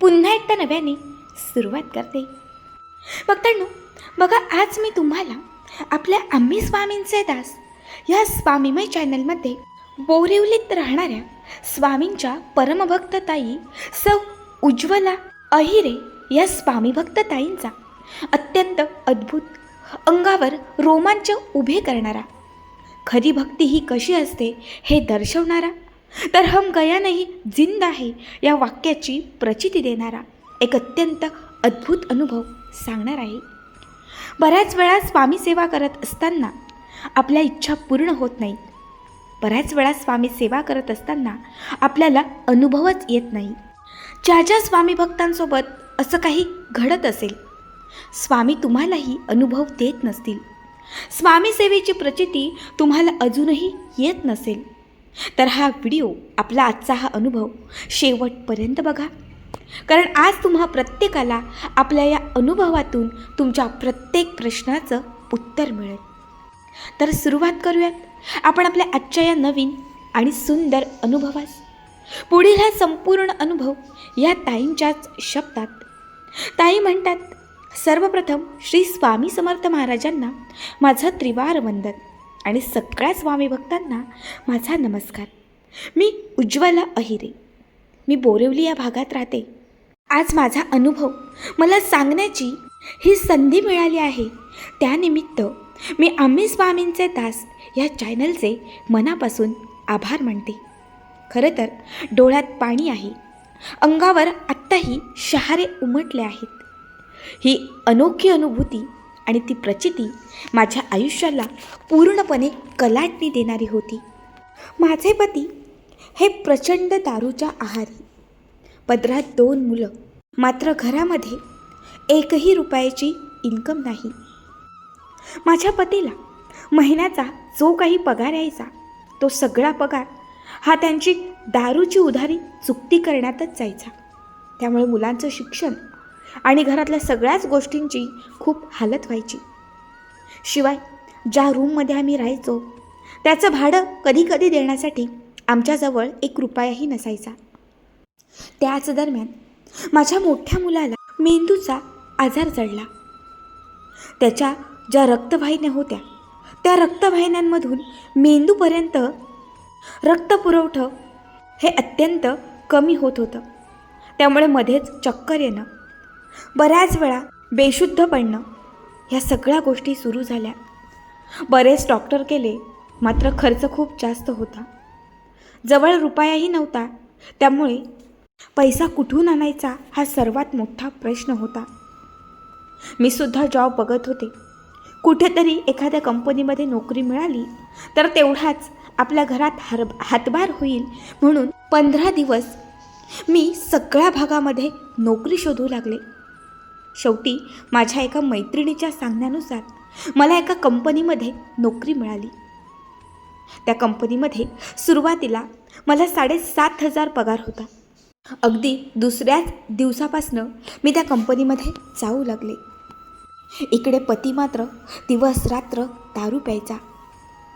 पुन्हा एकदा नव्याने सुरुवात करते. भक्तांनो बघा आज मी तुम्हाला आपल्या आम्ही स्वामींचे दास या स्वामीमय चॅनलमध्ये बोरिवलीत राहणाऱ्या स्वामींच्या परमभक्तताई सौ उज्ज्वला अहिरे या स्वामीभक्तताईंचा अत्यंत अद्भुत अंगावर रोमांच उभे करणारा. खरी भक्ती ही कशी असते हे दर्शवणारा तर हम गया नाही जिंद आहे या वाक्याची प्रचिती देणारा एक अत्यंत अद्भुत अनुभव सांगणार आहे. बऱ्याच वेळा स्वामी सेवा करत असताना आपल्या इच्छा पूर्ण होत नाहीत बऱ्याच वेळा स्वामी सेवा करत असताना आपल्याला अनुभवच येत नाही. ज्या ज्या स्वामी भक्तांसोबत असं काही घडत असेल स्वामी तुम्हालाही अनुभव देत नसतील. स्वामी सेवेची प्रचिती तुम्हाला अजूनही येत नसेल. तर हा व्हिडिओ आपला आजचा हा अनुभव शेवटपर्यंत बघा. कारण आज तुम्हा प्रत्येकाला आपल्या या अनुभवातून तुमच्या प्रत्येक प्रश्नाचं उत्तर मिळेल. तर सुरुवात करूयात. आपण आपल्या आजच्या या नवीन आणि सुंदर अनुभवास. पुढील हा संपूर्ण अनुभव या ताईंच्याच शब्दात. ताई म्हणतात सर्वप्रथम श्री स्वामी समर्थ महाराजांना माझं त्रिवार वंदन. आणि सगळ्या स्वामी भक्तांना माझा नमस्कार. मी उज्ज्वला अहिरे. मी बोरिवली या भागात राहते. आज माझा अनुभव मला सांगण्याची ही संधी मिळाली आहे. त्यानिमित्त मी आम्ही स्वामींचे दास या चॅनलचे मनापासून आभार मानते. खरं तर डोळ्यात पाणी आहे. अंगावर आत्ताही शहारे उमटले आहेत. ही अनोखी अनुभूती आणि ती प्रचिती माझ्या आयुष्याला पूर्णपणे कलाटणी देणारी होती. माझे पती हे प्रचंड दारूच्या आहारी. पदरात दोन मुलं मात्र घरामध्ये एकही रुपयाची इन्कम नाही. माझ्या पतीला महिन्याचा जो काही पगार यायचा तो सगळा पगार हा त्यांची दारूची उधारी चुकती करण्यातच जायचा. त्यामुळे मुलांचं शिक्षण आणि घरातल्या सगळ्याच गोष्टींची खूप हालत व्हायची. शिवाय ज्या रूममध्ये आम्ही राहायचो त्याचं भाडं कधी कधी देण्यासाठी आमच्याजवळ एक रुपयाही नसायचा. त्याच दरम्यान माझ्या मोठ्या मुलाला मेंदूचा आजार जडला त्याच्या ज्या रक्तवाहिन्या होत्या त्या रक्तवाहिन्यांमधून मेंदूपर्यंत रक्तपुरवठं हे अत्यंत कमी होत होतं. त्यामुळे मध्येच चक्कर येणं बऱ्याच वेळा बेशुद्ध पडणं ह्या सगळ्या गोष्टी सुरू झाल्या. बरेच डॉक्टर केले मात्र खर्च खूप जास्त होता. जवळ रुपयाही नव्हता. त्यामुळे पैसा कुठून आणायचा हा सर्वात मोठा प्रश्न होता. मी सुद्धा जॉब बघत होते. कुठेतरी एखाद्या कंपनीमध्ये नोकरी मिळाली तर तेवढाच आपल्या घरात हर हातभार होईल म्हणून पंधरा दिवस मी सगळ्या भागामध्ये नोकरी शोधू लागले. शेवटी माझ्या एका मैत्रिणीच्या सांगण्यानुसार मला एका कंपनीमध्ये नोकरी मिळाली. त्या कंपनीमध्ये सुरुवातीला मला साडेसात हजार पगार होता. अगदी दुसऱ्याच दिवसापासनं मी त्या कंपनीमध्ये जाऊ लागले. इकडे पती मात्र दिवस रात्र दारू प्यायचा.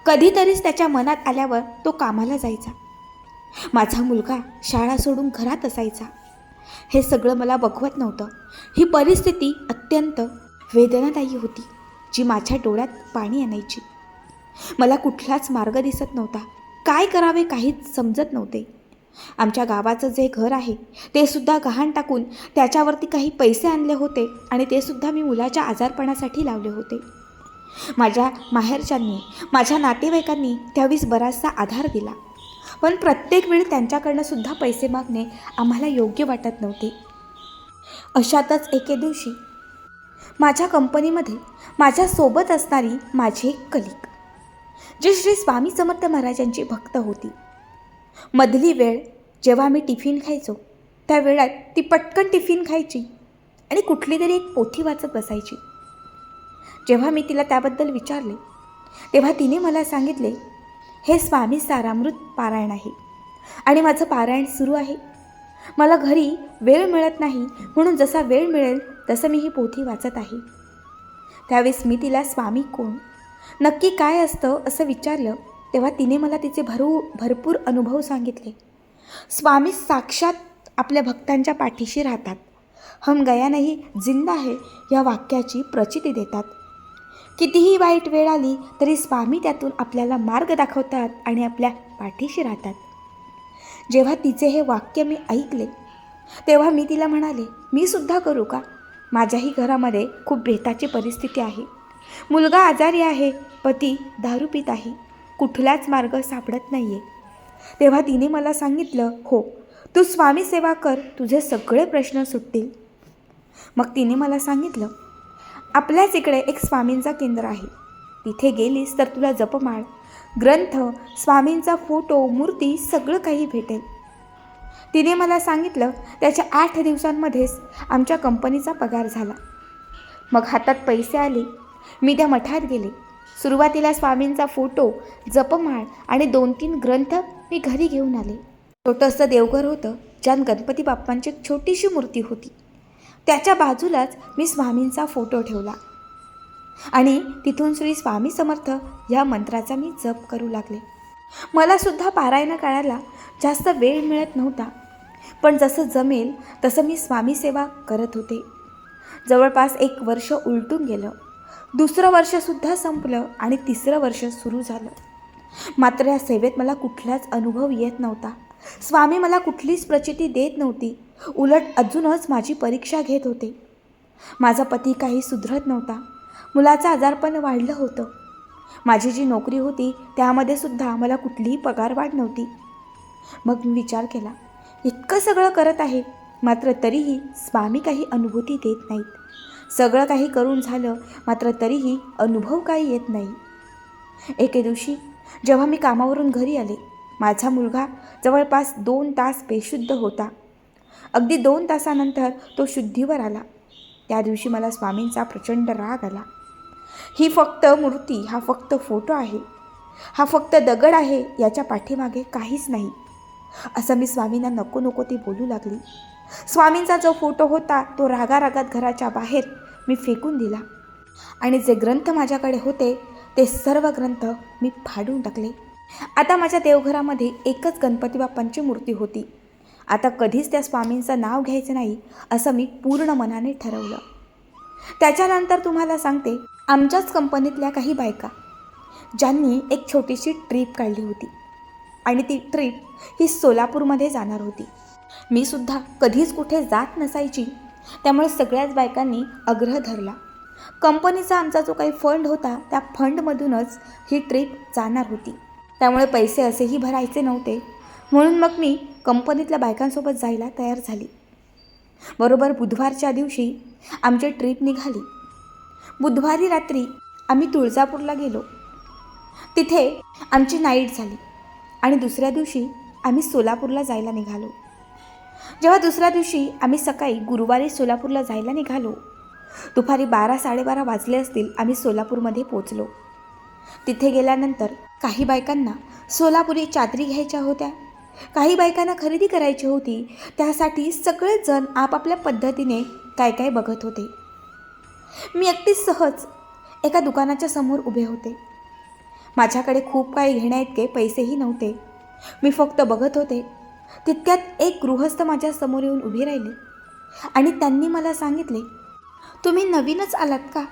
कधीतरीच त्याच्या मनात आल्यावर तो कामाला जायचा. माझा मुलगा शाळा सोडून घरात असायचा. हे सगळं मला बघवत नव्हतं. ही परिस्थिती अत्यंत वेदनादायी होती जी माझ्या डोळ्यात पाणी आणायची. मला कुठलाच मार्ग दिसत नव्हता. काय करावे काहीच समजत नव्हते. आमच्या गावाचं जे घर आहे ते सुद्धा गहाण टाकून त्याच्यावरती काही पैसे आणले होते आणि ते सुद्धा मी मुलाच्या आजारपणासाठी लावले होते. माझ्या माहेरच्यांनी माझ्या नातेवाईकांनी त्यावेळेस बराचसा आधार दिला. पण प्रत्येक वेळी त्यांच्याकडनं सुद्धा पैसे मागणे आम्हाला योग्य वाटत नव्हते. अशातच एके दिवशी माझ्या कंपनीमध्ये माझ्यासोबत असणारी माझी एक कलिक जी श्री स्वामी समर्थ महाराजांची भक्त होती. मधली वेळ जेव्हा मी टिफिन खायचो त्या वेळात ती पटकन टिफिन खायची आणि कुठली तरी एक पोथी वाचत बसायची. जेव्हा मी तिला त्याबद्दल विचारले तेव्हा तिने मला सांगितले हे स्वामी सारामृत पारायण आहे. आणि माझं पारायण सुरू आहे. मला घरी वेळ मिळत नाही म्हणून जसा वेळ मिळेल तसं मी ही पोथी वाचत आहे. त्यावेळेस मी तिला स्वामी कोण? नक्की काय असतं? असं विचारलं. तेव्हा तिने मला तिचे भरू भरपूर अनुभव सांगितले. स्वामी साक्षात आपल्या भक्तांच्या पाठीशी राहतात. हम गया नाही जिंदा आहे या वाक्याची प्रचिती देतात. कितीही वाईट वेळ आली तरी स्वामी त्यातून आपल्याला मार्ग दाखवतात आणि आपल्या पाठीशी राहतात. जेव्हा तिचे हे वाक्य मी ऐकले तेव्हा मी तिला म्हणाले मी सुद्धा करू का? माझ्याही घरामध्ये खूप बेताची परिस्थिती आहे. मुलगा आजारी आहे पती दारू पित आहे कुठलाच मार्ग सापडत नाही आहे तेव्हा तिने मला सांगितलं हो तू स्वामी सेवा कर तुझे सगळे प्रश्न सुटतील. मग तिने मला सांगितलं आपल्याच इकडे एक स्वामींचा केंद्र आहे. तिथे गेलीस तर तुला जपमाळ ग्रंथ स्वामींचा फोटो मूर्ती सगळं काही भेटेल. तिने मला सांगितलं त्याच्या आठ दिवसांमध्येच आमच्या कंपनीचा पगार झाला. मग हातात पैसे आले. मी त्या मठात गेले. सुरुवातीला स्वामींचा फोटो जपमाळ आणि दोन तीन ग्रंथ मी घरी घेऊन आले. छोटंसं देवघर होतं ज्यात गणपती बाप्पांची एक छोटीशी मूर्ती होती. त्याच्या बाजूलाच मी स्वामींचा फोटो ठेवला. आणि तिथून श्री स्वामी समर्थ या मंत्राचा मी जप करू लागले. मला सुद्धा पारायण काळाला जास्त वेळ मिळत नव्हता. पण जसं जमेल तसं मी स्वामी सेवा करत होते. जवळपास एक वर्ष उलटून गेलं. दुसरं वर्षसुद्धा संपलं आणि तिसरं वर्ष सुरू झालं. मात्र या सेवेत मला कुठलाच अनुभव येत नव्हता. स्वामी मला कुठलीच प्रचिती देत नव्हती. उलट अजूनच माझी परीक्षा घेत होते. माझा पती काही सुधरत नव्हता. मुलाचं आजारपण वाढलं होतं. माझी जी नोकरी होती त्यामध्ये सुद्धा मला कुठलीही पगारवाढ नव्हती. मग मी विचार केला इतकं सगळं करत आहे मात्र तरीही स्वामी काही अनुभूती देत नाहीत. सगळं काही करून झालं मात्र तरीही अनुभव काही येत नाही. एके दिवशी जेव्हा मी कामावरून घरी आले माझा मुलगा जवळपास दोन तास बेशुद्ध होता. अगदी दोन तासानंतर तो शुद्धीवर आला. त्या दिवशी मला स्वामींचा प्रचंड राग आला. ही फक्त मूर्ती हा फक्त फोटो आहे. हा फक्त दगड आहे याच्या पाठीमागे काहीच नाही. असं मी स्वामींना नको नको ती बोलू लागली. स्वामींचा जो फोटो होता तो रागारागात घराच्या बाहेर मी फेकून दिला. आणि जे ग्रंथ माझ्याकडे होते ते सर्व ग्रंथ मी फाडून टाकले. आता माझ्या देवघरामध्ये एकच गणपती बाप्पांची मूर्ती होती. आता कधीच त्या स्वामींचं नाव घ्यायचं नाही असं मी पूर्ण मनाने ठरवलं. त्याच्यानंतर तुम्हाला सांगते आमच्याच कंपनीतल्या काही बायका ज्यांनी एक छोटीशी ट्रीप काढली होती. आणि ती ट्रीप ही सोलापूरमध्ये जाणार होती. मी सुद्धा कधीच कुठे जात नसायची त्यामुळे सगळ्याच बायकांनी आग्रह धरला. कंपनीचा आमचा जो काही फंड होता त्या फंडमधूनच ही ट्रीप जाणार होती. त्यामुळे पैसे असेही भरायचे नव्हते. म्हणून मग मी कंपनीतल्या बायकांसोबत जायला तयार झाली. बरोबर बुधवारच्या दिवशी आमची ट्रीप निघाली. बुधवारी रात्री आम्ही तुळजापूरला गेलो. तिथे आमची नाईट झाली आणि दुसऱ्या दिवशी आम्ही सोलापूरला जायला निघालो. जेव्हा दुसऱ्या दिवशी आम्ही सकाळी गुरुवारी सोलापूरला जायला निघालो दुपारी बारा साडेबारा वाजले असतील आम्ही सोलापूरमध्ये पोचलो तिथे गेल्यानंतर काही बायकांना सोलापुरी चादरी घ्यायच्या होत्या. काही बायकांना खरेदी करायची होती त्यासाठी सगळेच जण आपापल्या पद्धतीने काय काय बघत होते. मी एकटी सहज एका दुकानाच्या समोर उभे होते. माझ्याकडे खूप काही घेण्याइतके पैसेही नव्हते. मी फक्त बघत होते. तितक्यात एक गृहस्थ माझ्यासमोर येऊन उभे राहिले आणि त्यांनी मला सांगितले तुम्ही नवीनच आलात का?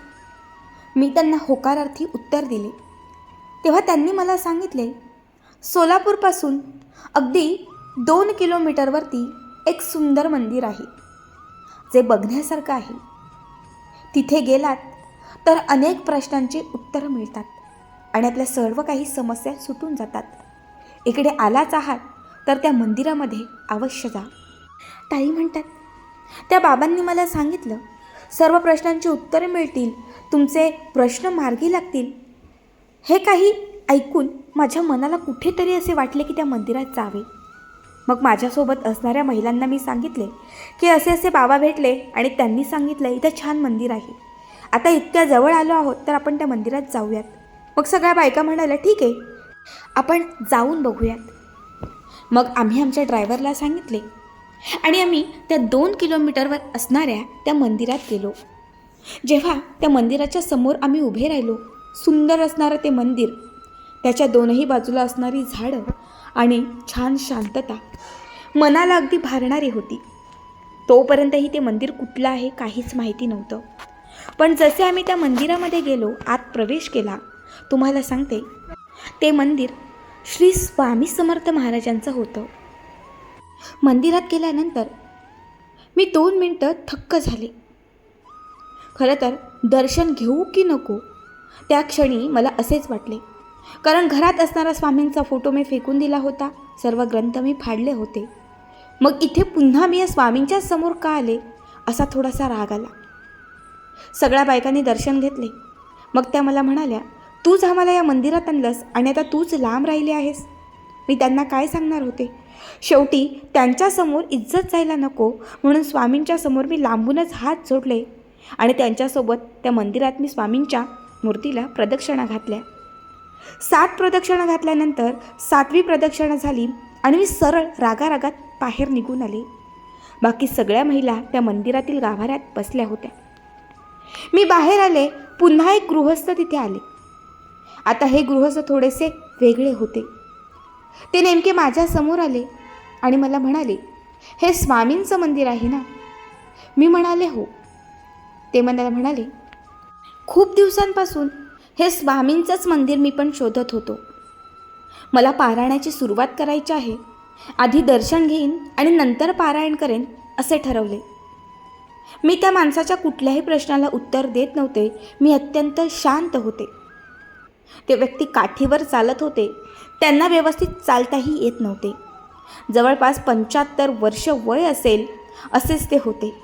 मी त्यांना होकारार्थी उत्तर दिले. तेव्हा त्यांनी मला सांगितले सोलापूरपासून अगदी दोन किलोमीटरवरती एक सुंदर मंदिर आहे जे बघण्यासारखं आहे. तिथे गेलात तर अनेक प्रश्नांची उत्तरं मिळतात आणि आपल्या सर्व काही समस्या सुटून जातात. इकडे आलाच आहात तर त्या मंदिरामध्ये अवश्य जा. ताई म्हणतात त्या बाबांनी मला सांगितलं सर्व प्रश्नांची उत्तरे मिळतील तुमचे प्रश्न मार्गी लागतील. हे काही ऐकून माझ्या मनाला कुठेतरी असे वाटले की त्या मंदिरात जावे. मग माझ्यासोबत असणाऱ्या महिलांना मी सांगितले की असे असे बाबा भेटले आणि त्यांनी सांगितलं इथं छान मंदिर आहे. आता इतक्या जवळ आलो आहोत तर आपण त्या मंदिरात जाऊयात. मग सगळ्या बायका म्हणाल्या ठीक आहे आपण जाऊन बघूयात. मग आम्ही आमच्या ड्रायव्हरला सांगितले आणि आम्ही त्या दोन किलोमीटरवर असणाऱ्या त्या मंदिरात गेलो. जेव्हा त्या मंदिराच्या समोर आम्ही उभे राहिलो सुंदर असणारं ते मंदिर त्याच्या दोनही बाजूला असणारी झाडं आणि छान शांतता मनाला अगदी भारणारी होती. तोपर्यंतही ते मंदिर कुठलं आहे काहीच माहिती नव्हतं. पण जसे आम्ही त्या मंदिरामध्ये गेलो आत प्रवेश केला तुम्हाला सांगते ते मंदिर श्री स्वामी समर्थ महाराजांचं होतं. मंदिरात गेल्यानंतर मी दोन मिनटं थक्क झाले. खरं तर दर्शन घेऊ की नको त्या क्षणी मला असेच वाटले. कारण घरात असणारा स्वामींचा फोटो मी फेकून दिला होता. सर्व ग्रंथ मी फाडले होते. मग इथे पुन्हा मी या स्वामींच्या समोर का आले? असा थोडासा राग आला. सगळ्या बायकांनी दर्शन घेतले. मग त्या मला म्हणाल्या तूच आम्हाला या मंदिरात आणलंस आणि आता तूच लांब राहिली आहेस. मी त्यांना काय सांगणार होते? शेवटी त्यांच्यासमोर इज्जत जायला नको म्हणून स्वामींच्या समोर मी लांबूनच हात जोडले आणि त्यांच्यासोबत त्या मंदिरात मी स्वामींच्या मूर्तीला प्रदक्षिणा घातल्या. सात प्रदक्षिणा घातल्यानंतर सातवी प्रदक्षिणा झाली आणि मी सरळ रागारागात बाहेर निघून आले. बाकी सगळ्या महिला त्या मंदिरातील गाभाऱ्यात बसल्या होत्या. मी बाहेर आले पुन्हा एक गृहस्थ तिथे आले. आता हे गृहस्थ थोडेसे वेगळे होते. ते नेमके माझ्यासमोर आले आणि मला म्हणाले हे स्वामींचं मंदिर आहे ना? मी म्हणाले हो. ते मला म्हणाले खूप दिवसांपासून हे स्वामींचंच मंदिर मी पण शोधत होतो. मला पारायणाची सुरुवात करायची आहे. आधी दर्शन घेईन आणि नंतर पारायण करेन असे ठरवले. मी त्या माणसाच्या कुठल्याही प्रश्नाला उत्तर देत नव्हते. मी अत्यंत शांत होते. ते व्यक्ती काठीवर चालत होते. त्यांना व्यवस्थित चालताही येत नव्हते. जवळपास पंच्याहत्तर वर्ष वय असेल असेच ते होते.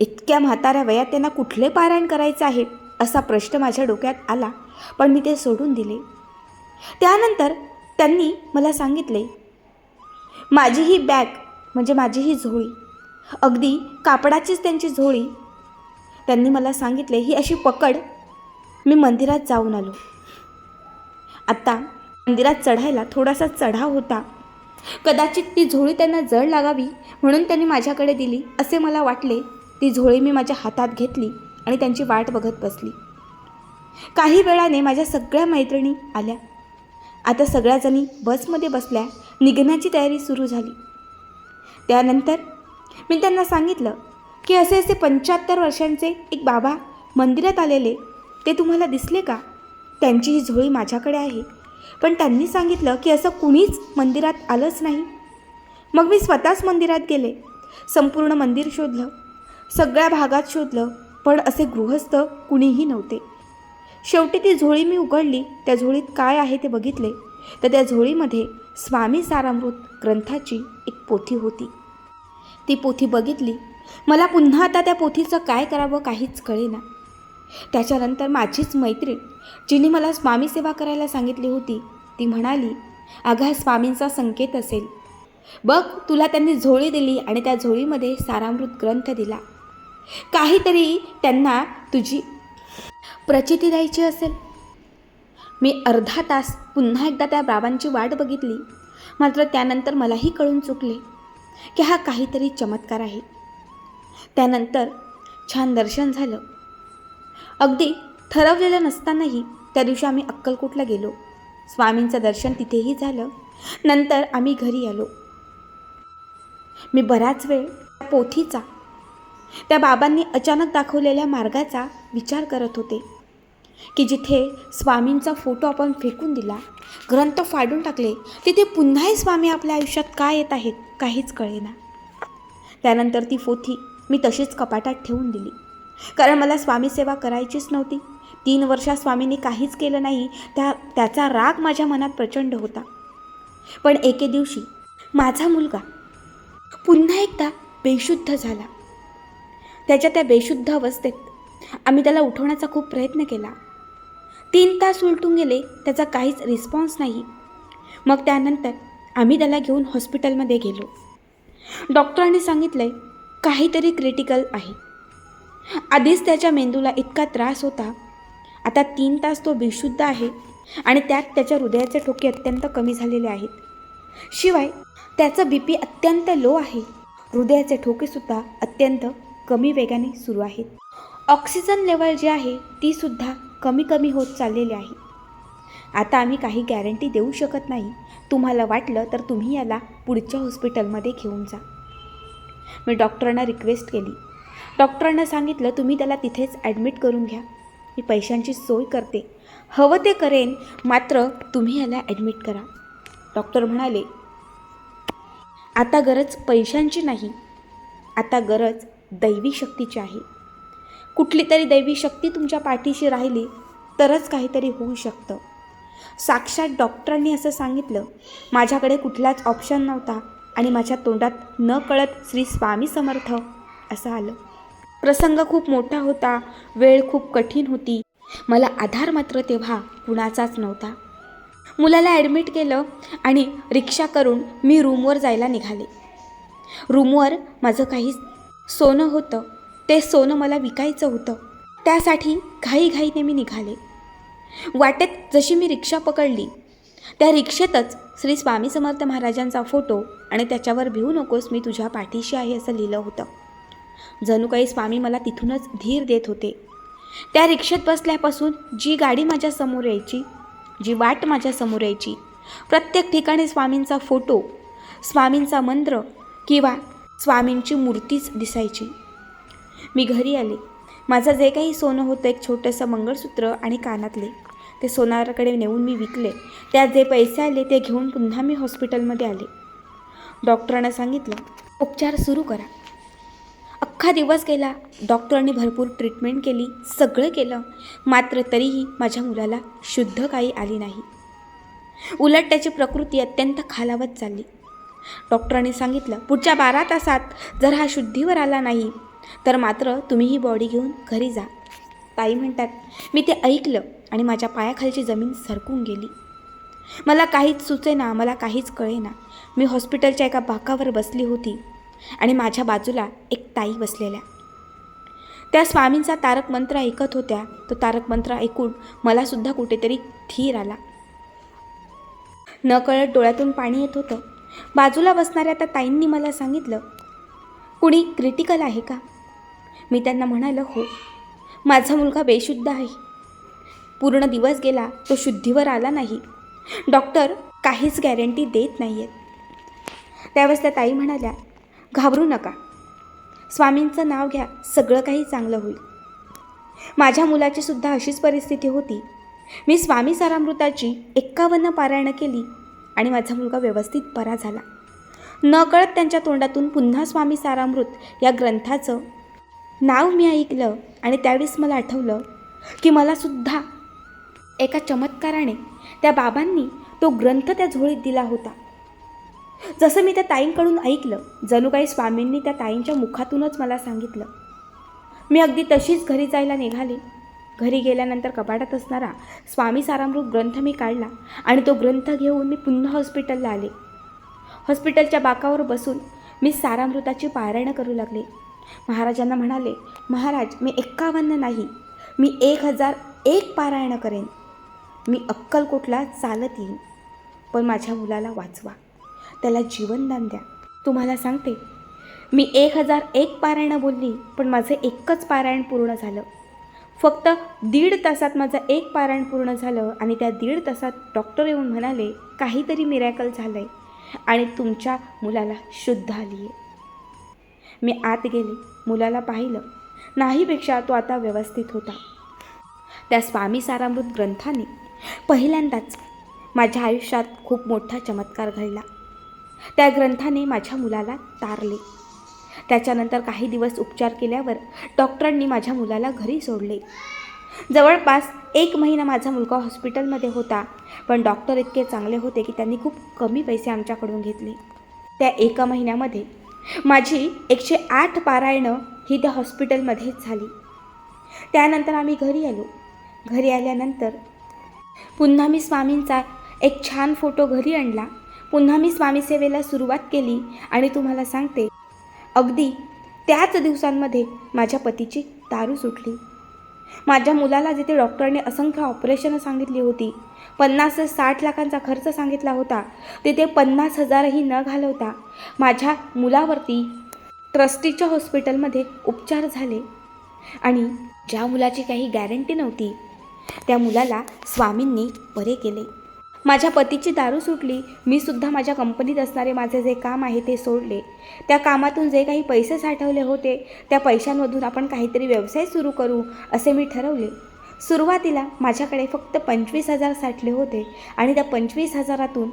इतक्या म्हाताऱ्या वयात त्यांना कुठले पारायण करायचे आहे? असा प्रश्न माझ्या डोक्यात आला पण मी ते सोडून दिले. त्यानंतर त्यांनी मला सांगितले माझी ही बॅग म्हणजे माझी ही झोळी अगदी कापडाचीच त्यांची झोळी. त्यांनी मला सांगितले ही अशी पकड मी मंदिरात जाऊन आलो. आत्ता मंदिरात चढायला थोडासा चढाव होता. कदाचित ती झोळी त्यांना जड लागावी म्हणून त्यांनी माझ्याकडे दिली असे मला वाटले. ती झोळी मी माझ्या हातात घेतली. आणि त्यांची वाट बघत बसली. काही वेळाने माझ्या सगळ्या मैत्रिणी आल्या. आता सगळ्याजणी बसमध्ये बसल्या निघण्याची तयारी सुरू झाली. त्यानंतर मी त्यांना सांगितलं की असे असे पंच्याहत्तर वर्षांचे एक बाबा मंदिरात आलेले ते तुम्हाला दिसले का? त्यांची ही झोळी माझ्याकडे आहे. पण त्यांनी सांगितलं की असं कुणीच मंदिरात आलंच नाही. मग मी स्वतःच मंदिरात गेले. संपूर्ण मंदिर शोधलं. सगळ्या भागात शोधलं. पण असे गृहस्थ कुणीही नव्हते. शेवटी ती झोळी मी उघडली त्या झोळीत काय आहे ते बघितले तर त्या झोळीमध्ये स्वामी सारामृत ग्रंथाची एक पोथी होती. ती पोथी बघितली मला पुन्हा आता त्या पोथीचं काय करावं काहीच कळेना. त्याच्यानंतर माझीच मैत्रीण जिने मला स्वामी सेवा करायला सांगितली होती ती म्हणाली अगा स्वामींचा संकेत असेल. बघ तुला त्यांनी झोळी दिली आणि त्या झोळीमध्ये सारामृत ग्रंथ दिला. काहीतरी त्यांना तुझी प्रचिती द्यायची असेल. मी अर्धा तास पुन्हा एकदा त्या बाबांची वाट बघितली. मात्र त्यानंतर मलाही कळून चुकले की हा काहीतरी चमत्कार आहे. त्यानंतर छान दर्शन झालं. अगदी ठरवलेलं नसतानाही त्या दिवशी आम्ही अक्कलकोटला गेलो. स्वामींचं दर्शन तिथेही झालं. नंतर आम्ही घरी आलो. मी बराच वेळ त्या पोथीचा त्या बाबांनी अचानक दाखवलेल्या मार्गाचा विचार करत होते. की जिथे स्वामींचा फोटो आपण फेकून दिला ग्रंथ फाडून टाकले तिथे पुन्हाही स्वामी आपल्या आयुष्यात का येत आहेत काहीच कळेना. त्यानंतर ती पोथी मी तशीच कपाटात ठेवून दिली. कारण मला स्वामीसेवा करायचीच नव्हती. तीन वर्षात स्वामींनी काहीच केलं नाही त्या त्याचा राग माझ्या मनात प्रचंड होता. पण एके दिवशी माझा मुलगा पुन्हा एकदा बेशुद्ध झाला. त्याच्या त्या बेशुद्ध अवस्थेत आम्ही त्याला उठवण्याचा खूप प्रयत्न केला. तीन तास उलटून गेले त्याचा काहीच रिस्पॉन्स नाही. मग त्यानंतर आम्ही त्याला घेऊन हॉस्पिटलमध्ये गेलो. डॉक्टरांनी सांगितलं काहीतरी क्रिटिकल आहे. आधीच त्याच्या मेंदूला इतका त्रास होता. आता तीन तास तो बेशुद्ध आहे आणि त्यात त्याच्या हृदयाचे ठोके अत्यंत कमी झालेले आहेत. शिवाय त्याचा बी पी अत्यंत लो आहे. हृदयाचे ठोकेसुद्धा अत्यंत कमी वेगाने सुरू आहेत. ऑक्सिजन लेवल जी आहे तीसुद्धा कमी कमी होत चाललेली आहे. आता आम्ही काही गॅरंटी देऊ शकत नाही. तुम्हाला वाटलं तर तुम्ही याला पुढच्या हॉस्पिटलमध्ये घेऊन जा. मी डॉक्टरांना रिक्वेस्ट केली. डॉक्टरांना सांगितलं तुम्ही त्याला तिथेच ॲडमिट करून घ्या. मी पैशांची सोय करते. हवं ते करेन मात्र तुम्ही याला ॲडमिट करा. डॉक्टर म्हणाले आता गरज पैशांची नाही. आता गरज दैवी शक्तीची आहे. कुठली तरी दैवी शक्ती तुमच्या पाठीशी राहिली तरच काहीतरी होऊ शकतं. साक्षात डॉक्टरांनी असं सांगितलं माझ्याकडे कुठलाच ऑप्शन नव्हता आणि माझ्या तोंडात न कळत श्री स्वामी समर्थ असं आलं. प्रसंग खूप मोठा होता वेळ खूप कठीण होती. मला आधार मात्र तेव्हा कुणाचाच नव्हता. मुलाला ॲडमिट केलं आणि रिक्षा करून मी रूमवर जायला निघाले. रूमवर माझं काही सोनं होतं. ते सोनं मला विकायचं होतं. त्यासाठी घाईघाईने मी निघाले. वाटेत जशी मी रिक्षा पकडली त्या रिक्षेतच श्री स्वामी समर्थ महाराजांचा फोटो आणि त्याच्यावर भिवू नकोस मी तुझ्या पाठीशी आहे असं लिहिलं होतं. जणू काही स्वामी मला तिथूनच धीर देत होते. त्या रिक्षेत बसल्यापासून जी गाडी माझ्यासमोर यायची जी वाट माझ्यासमोर यायची प्रत्येक ठिकाणी स्वामींचा फोटो स्वामींचा मंत्र किंवा स्वामींची मूर्तीच दिसायची. मी घरी आले. माझं जे काही सोनं होतं एक छोटंसं मंगळसूत्र आणि कानातले ते सोनाराकडे नेऊन मी विकले. त्यात जे पैसे आले ते घेऊन पुन्हा मी हॉस्पिटलमध्ये आले. डॉक्टरांना सांगितलं उपचार सुरू करा. अख्खा दिवस गेला डॉक्टरांनी भरपूर ट्रीटमेंट केली सगळं केलं मात्र तरीही माझ्या मुलाला शुद्ध काही आली नाही. उलट त्याची प्रकृती अत्यंत खालावत चालली. डॉक्टरांनी सांगितलं पुढच्या बारा तासात जर हा शुद्धीवर आला नाही तर मात्र तुम्ही ही बॉडी घेऊन घरी जा. ताई म्हणतात मी ते ऐकलं आणि माझ्या पायाखालची जमीन सरकून गेली. मला काहीच सुचेना मला काहीच कळेना. मी हॉस्पिटलच्या एका बाकावर बसली होती आणि माझ्या बाजूला एक ताई बसलेल्या. त्या स्वामींचा तारक मंत्र ऐकत होत्या. तो तारक मंत्र ऐकून मलासुद्धा कुठेतरी धीर आला. नकळत डोळ्यातून पाणी येत होतं. बाजूला बसणाऱ्या त्या ताईंनी मला सांगितलं कुणी क्रिटिकल आहे का? मी त्यांना म्हणालं हो माझा मुलगा बेशुद्ध आहे. पूर्ण दिवस गेला तो शुद्धीवर आला नाही. डॉक्टर काहीच गॅरंटी देत नाही आहेत त्यावेळेस त्या ताई म्हणाल्या घाबरू नका. स्वामींचं नाव घ्या सगळं काही चांगलं होईल. माझ्या मुलाची सुद्धा अशीच परिस्थिती होती. मी स्वामी सारामृताची एक्कावन्न पारायणं केली. आणि माझा मुलगा व्यवस्थित बरा झाला. नकळत त्यांच्या तोंडातून पुन्हा स्वामी सारामृत या ग्रंथाचं नाव मी ऐकलं आणि त्यावेळेस मला आठवलं की मलासुद्धा एका चमत्काराने त्या बाबांनी तो ग्रंथ त्या झोळीत दिला होता. जसं मी त्या ताईंकडून ऐकलं जणू काही स्वामींनी त्या ताईंच्या मुखातूनच मला सांगितलं. मी अगदी तशीच घरी जायला निघाली. घरी गेल्यानंतर कपाटात असणारा स्वामी सारामृत ग्रंथ मी काढला आणि तो ग्रंथ घेऊन मी पुन्हा हॉस्पिटलला आले. हॉस्पिटलच्या बाकावर बसून मी सारामृताची पारायणं करू लागले. महाराजांना म्हणाले महाराज मी एक्कावन्न नाही मी एक हजार एक पारायणं करेन. मी अक्कलकोटला चालत येईन पण माझ्या मुलाला वाचवा. त्याला जीवनदान द्या. तुम्हाला सांगते मी एक हजार एक पारायणं बोलली पण माझं एकच पारायण पूर्ण झालं. फक्त दीड तासात माझं एक पारायण पूर्ण झालं आणि त्या दीड तासात डॉक्टर येऊन म्हणाले काहीतरी मिरॅकल झालं आहे आणि तुमच्या मुलाला शुद्ध आली आहे मी आत गेले मुलाला पाहिलं. नाहीपेक्षा तो आता व्यवस्थित होता. त्या स्वामी सारामृत ग्रंथाने पहिल्यांदाच माझ्या आयुष्यात खूप मोठा चमत्कार घडला. त्या ग्रंथाने माझ्या मुलाला तारले. त्याच्यानंतर काही दिवस उपचार केल्यावर डॉक्टरांनी माझ्या मुलाला घरी सोडले. जवळपास एक महिना माझा मुलगा हॉस्पिटलमध्ये होता पण डॉक्टर इतके चांगले होते की त्यांनी खूप कमी पैसे आमच्याकडून घेतले. त्या एका महिन्यामध्ये माझी एकशे आठ पारायणं ही त्या हॉस्पिटलमध्येच झाली. त्यानंतर आम्ही घरी आलो. घरी आल्यानंतर पुन्हा मी स्वामींचा एक छान फोटो घरी आणला. पुन्हा मी स्वामी सेवेला सुरुवात केली आणि तुम्हाला सांगते अगदी त्याच दिवसांमध्ये माझ्या पतीची दारू सुटली. माझ्या मुलाला जिथे डॉक्टरने असंख्य ऑपरेशनं सांगितली होती पन्नास ते साठ लाखांचा खर्च सांगितला होता तिथे पन्नास हजारही न घालवता माझ्या मुलावरती ट्रस्टीच्या हॉस्पिटलमध्ये उपचार झाले. आणि ज्या मुलाची काही गॅरंटी नव्हती त्या मुलाला स्वामींनी बरे केले. माझ्या पतीची दारू सुटली मी सुद्धा माझ्या कंपनीत असणारे माझे जे काम आहे ते सोडले. त्या कामातून जे काही पैसे साठवले होते त्या पैशांमधून आपण काहीतरी व्यवसाय सुरू करू असे मी ठरवले. सुरुवातीला माझ्याकडे फक्त पंचवीस हजार साठले होते आणि त्या पंचवीस हजारातून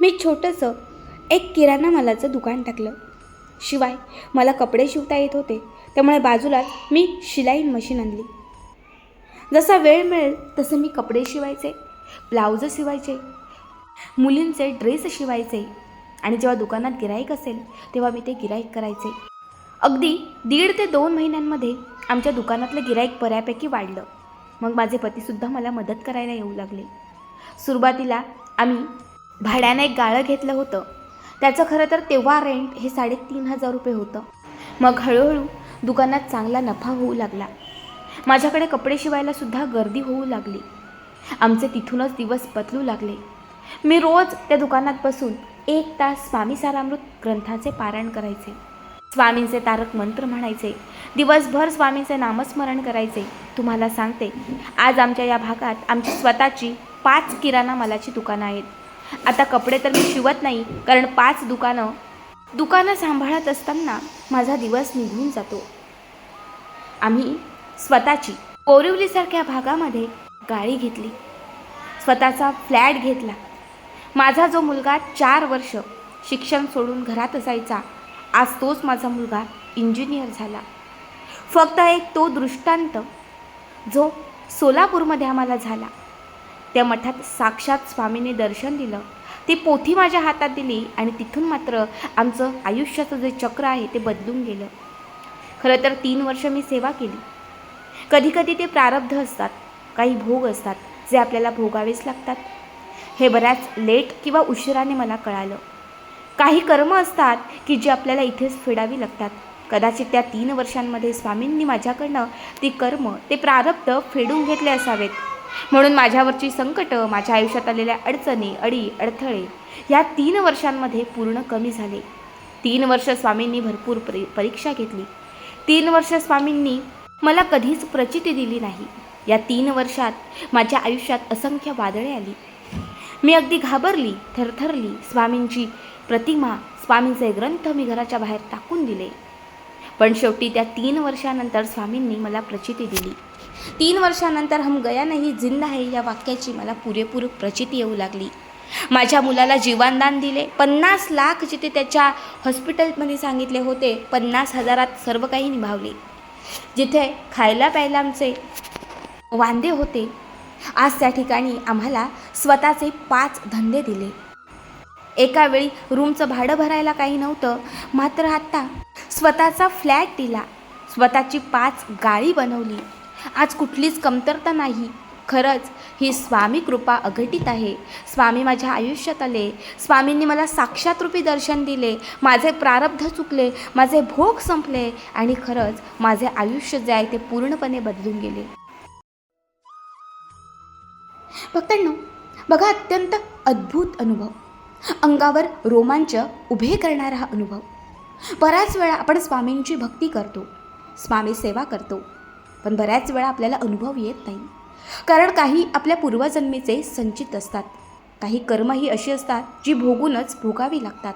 मी छोटंसं एक किराणा मालाचं दुकान टाकलं. शिवाय मला कपडे शिवता येत होते त्यामुळे बाजूलाच मी शिलाई मशीन आणली. जसा वेळ मिळेल तसं मी कपडे शिवायचे. ब्लाऊज शिवायचे मुलींचे ड्रेस शिवायचे आणि जेव्हा दुकानात गिराईक असेल तेव्हा मी ते गिराईक करायचे. अगदी दीड ते दोन महिन्यांमध्ये आमच्या दुकानातलं गिराईक बऱ्यापैकी वाढलं. मग माझे पतीसुद्धा मला मदत करायला येऊ लागले. सुरुवातीला आम्ही भाड्यानं एक गाळं घेतलं होतं. त्याचं खरं तर तेव्हा रेंट हे साडेतीन हजार रुपये होतं. मग हळूहळू दुकानात चांगला नफा होऊ लागला. माझ्याकडे कपडे शिवायला सुद्धा गर्दी होऊ लागली. आमचे तिथूनच दिवस बदलू लागले. मी रोज त्या दुकानात बसून एक तास स्वामी सारामृत ग्रंथाचे पारायण करायचे. स्वामींचे तारक मंत्र म्हणायचे. दिवसभर स्वामींचे नामस्मरण करायचे. तुम्हाला सांगते आज आमच्या या भागात आमची स्वतःची पाच किराणा मालाची दुकानं आहेत. आता कपडे तर मी शिवत नाही कारण पाच दुकानं दुकानं सांभाळत असताना माझा दिवस निघून जातो. आम्ही स्वतःची कोरिवलीसारख्या भागामध्ये गाडी घेतली. स्वतःचा फ्लॅट घेतला. माझा जो मुलगा चार वर्ष शिक्षण सोडून घरात असायचा आज तोच माझा मुलगा इंजिनियर झाला. फक्त एक तो दृष्टांत जो सोलापूरमध्ये आम्हाला झाला. त्या मठात साक्षात स्वामीने दर्शन दिलं. ती पोथी माझ्या हातात दिली आणि तिथून मात्र आमचं आयुष्याचं जे चक्र आहे ते बदलून गेलं. खरं तर तीन वर्ष मी सेवा केली. कधीकधी ते प्रारब्ध असतात. काही भोग असतात जे आपल्याला भोगावेच लागतात. हे बऱ्याच लेट किंवा उशिराने मला कळालं. काही कर्म असतात की जी आपल्याला इथेच फेडावी लागतात. कदाचित त्या तीन वर्षांमध्ये स्वामींनी माझ्याकडनं ती कर्म ते प्रारब्ध फेडून घेतले असावेत. म्हणून माझ्यावरची संकट माझ्या आयुष्यात आलेल्या अडचणी अडी अडथळे या तीन वर्षांमध्ये पूर्ण कमी झाले. तीन वर्ष स्वामींनी भरपूर परी परीक्षा घेतली. तीन वर्ष स्वामींनी मला कधीच प्रचिती दिली नाही. या तीन वर्षात माझ्या आयुष्यात असंख्य वादळे आली. मी अगदी घाबरली थरथरली स्वामींची प्रतिमा स्वामींचे ग्रंथ मी घराच्या बाहेर टाकून दिले. पण शेवटी त्या तीन वर्षानंतर स्वामींनी मला प्रचिती दिली. तीन वर्षानंतर हम गया नाही जिंदा आहे या वाक्याची मला पुरेपूर प्रचिती येऊ लागली. माझ्या मुलाला जीवनदान दिले. पन्नास लाख जिथे त्याच्या हॉस्पिटलमध्ये सांगितले होते पन्नास हजारात सर्व काही निभावले. जिथे खायला प्यायला आमचे वांदे होते. आज त्या ठिकाणी आम्हाला स्वतःचे पाच धंदे दिले. एका वेळी रूमचं भाडं भरायला काही नव्हतं मात्र आत्ता स्वतःचा फ्लॅट दिला. स्वतःची पाच गाळी बनवली. आज कुठलीच कमतरता नाही. खरंच ही स्वामी कृपा अघटित आहे. स्वामी माझ्या आयुष्यात आले. स्वामींनी मला साक्षात रूपी दर्शन दिले. माझे प्रारब्ध चुकले. माझे भोग संपले. आणि खरंच माझे आयुष्य जे आहे ते पूर्णपणे बदलून गेले. भक्तांनो बघा अत्यंत अद्भुत अनुभव. अंगावर रोमांच उभे करणारा हा अनुभव. बऱ्याच वेळा आपण स्वामींची भक्ती करतो स्वामी सेवा करतो पण बऱ्याच वेळा आपल्याला अनुभव येत नाही. कारण काही आपल्या पूर्वजन्मीचे संचित असतात. काही कर्म ही अशी असतात जी भोगूनच भोगावी लागतात.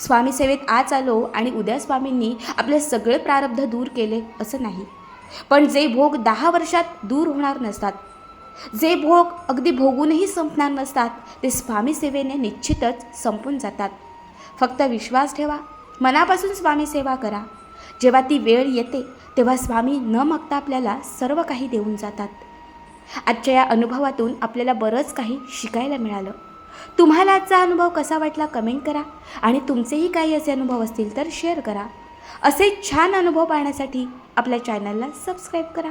स्वामी सेवेत आज आलो आणि उद्या स्वामींनी आपले सगळे प्रारब्ध दूर केले असं नाही. पण जे भोग दहा वर्षात दूर होणार नसतात जे भोग अगदी भोगूनही संपणार नसतात ते स्वामी सेवेने निश्चितच संपून जातात. फक्त विश्वास ठेवा मनापासून स्वामी सेवा करा. जेव्हा ती वेळ येते तेव्हा स्वामी न मागता आपल्याला सर्व काही देऊन जातात. आजच्या या अनुभवातून आपल्याला बरंच काही शिकायला मिळालं. तुम्हाला आजचा अनुभव कसा वाटला कमेंट करा आणि तुमचेही काही असे अनुभव असतील तर शेअर करा. असे छान अनुभव पाहण्यासाठी आपल्या चॅनलला सबस्क्राईब करा.